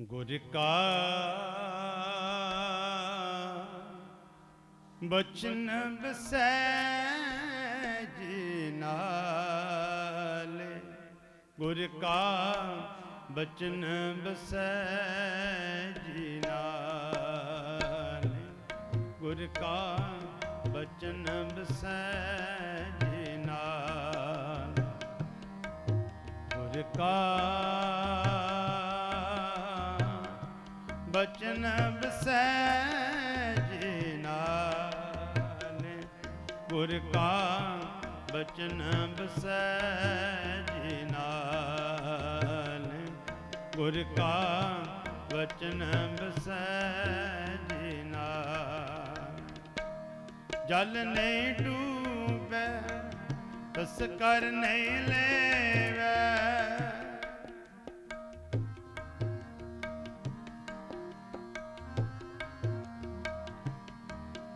ਗੁਰ ਕਾ ਬਚਨ ਬਸੈ ਜੀ ਨਾਲੇ। ਗੁਰ ਕਾ ਬਚਨ ਬਸੈ ਜੀ ਨਾਲੇ। ਗੁਰ ਕਾ ਬਚਨ ਬਸੈ ਜੀ ਨਾਲੇ। ਗੁਰ ਕਾ ਬਚਨ ਬਸੈ ਜੀ ਨਾਲੇ ਗੁਰ ਕਾ ਬਚਨ ਬਸੈ ਜੀ ਨਾਲੇ ਗੁਰ ਕਾ ਬਚਨ ਬਸੈ ਜੀ ਨਾਲੇ ਜਲ ਨਹੀਂ ਡੂਬੈ, ਤਸ ਕਰ ਨਹੀਂ ਲੈਵੈ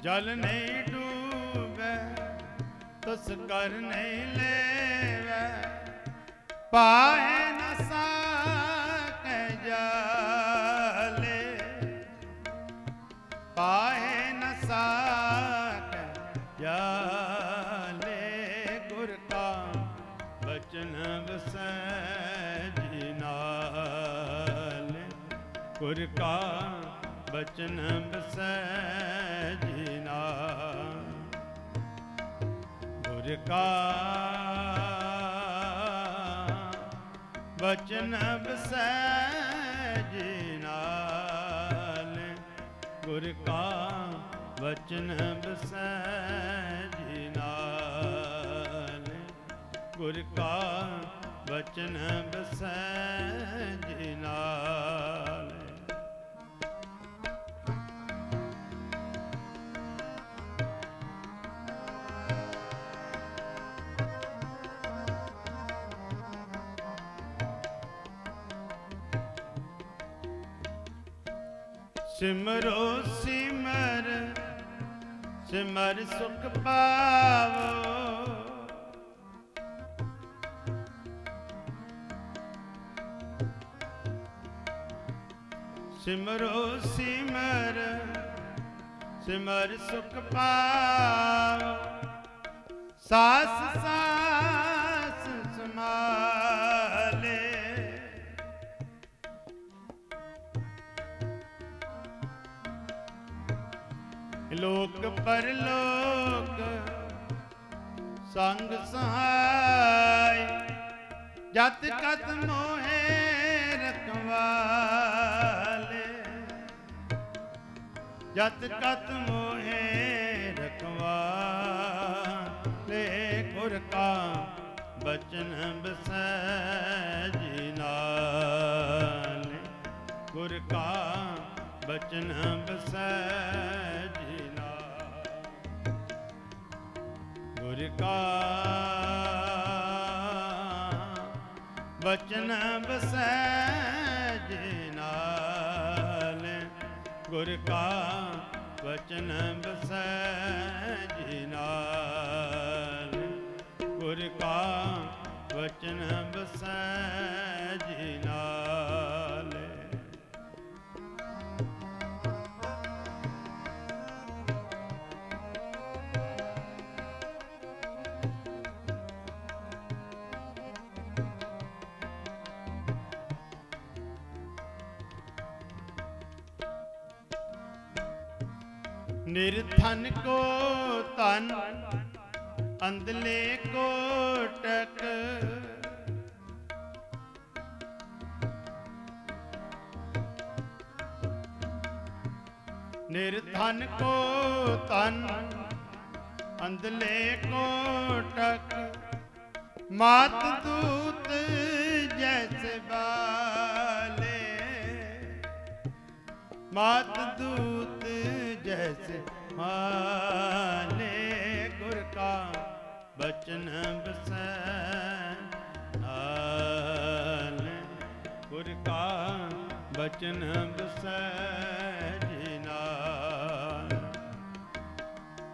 ਜਲ ਨਹੀਂ ਡੂਬੈ, ਤਸ ਕਰ ਨਹੀਂ ਲੈਵੈ। ਪਾਏ ਨ ਸਕੈ ਜਾਲੇ ਪਾਏ ਨ ਸਕੈ ਜਾਲੇ। ਗੁਰ ਕਾ ਬਚਨ ਵਸੈ ਜੀ ਨਾਲੇ, ਗੁਰ ਕਾ ਬਚਨ ਵਸੈ ਜੀ ਗੁਰ ਕਾ ਬਚਨ ਵਸੈ ਜੀ ਨਾਲ। ਗੁਰ ਕਾ ਬਚਨ ਵਸੈ ਜੀ ਨਾਲ। ਗੁਰ ਕਾ ਬਚਨ ਵਸੈ ਜੀ ਸਿਮਰੋ ਸਿਮਰ ਸਿਮਰ ਸੁਖ ਪਾਵੋ। ਸਿਮਰੋ ਸਿਮਰ ਸਿਮਰ ਸੁਖ ਪਾਵੋ। ਸਾਸ ਸਾਸ ਲੋਕ ਪਰਲੋਕ ਸੰਗ ਸਹਾਈ, ਜਤ ਕਤ ਮੋਹੇ ਰਖਵਾਲੇ। ਜਤ ਕਤ ਮੋਹੇ ਰਖਵਾਲੇ, ਗੁਰ ਕਾ ਬਚਨ ਬਸੈ ਜੀ ਨਾਲੇ। ਗੁਰ ਕਾ ਬਚਨ ਬਸੈ ਗੁਰ ਕਾ ਬਚਨ ਬਸੈ ਜੀ ਨਾਲ ਗੁਰ ਕਾ ਬਚਨ ਬਸੈ ਜੀ ਨਾਲ ਗੁਰ ਕਾ ਬਚਨ ਬਸੈ ਜੀ ਨਿਰਧਨ ਕੋ ਤਨ ਅੰਦਲੇ ਕੋਟਕ ਨਿਰਧਨ ਕੋ ਤਨ ਅੰਦਲੇ ਕੋਟਕ ਮਾਤ ਦੂਤ ਜੈਸ ਬਾਲੇ। ਮਾਤ ਦੂਤ ਜੈਸੇ ਮਾਲੇ ਗੁਰ ਕਾ ਬਚਨ ਬਸੈ। ਨਾਲ ਗੁਰ ਕਾ ਬਚਨ ਬਸੈ ਜੀ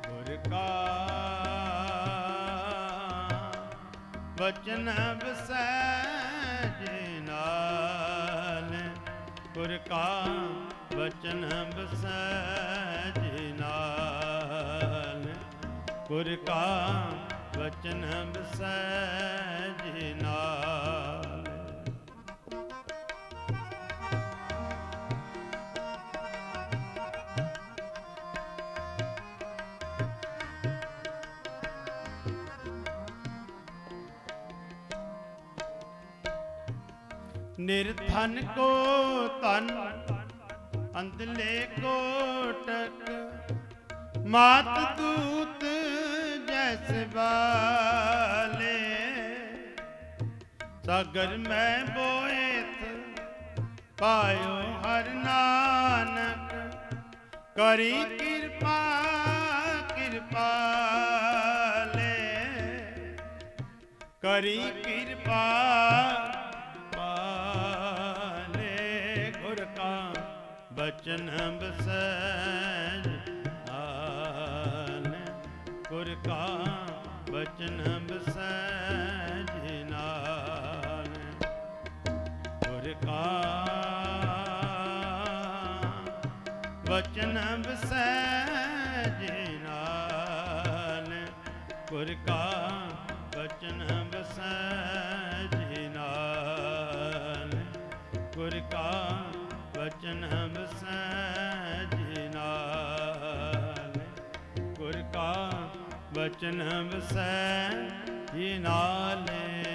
ਗੁਰ ਕਾ ਬਚਨ ਬਸੈ ਜੀ ਨਾਲ। ਗੁਰ ਕਾ ਬਚਨ ਬਸੈ ਗੁਰ ਕਾ ਬਚਨ ਬਸੈ ਜੀ ਨਿਰਧਨ ਕੋ ਤਨ ਅੰਧਲੇ ਕੋਟਕ ਮਾਤ ਦੂਤ ਜੈਸ ਸਾਗਰ ਮੈਂ ਬੋਇਤ, ਪਾਇਓ ਹਰ ਨਾਨਕ। ਕਰੀ ਕਿਰਪਾ, ਕਿਰਪਾਲੇ। ਕਰੀ ਕਿਰਪਾ ਪਾਲੇ ਗੁਰ ਕਾ ਬਚਨ ਬਸੈ ਆਨ ਗੁਰ ਕਾ ਬਚਨ ਬਸੈ ਜੀ ਗੁਰ ਕਾ ਬਚਨ ਬਸੈ ਜੀ ਗੁਰ ਕਾ ਗੁਰ ਕਾ ਬਚਨ ਨਾਲੇ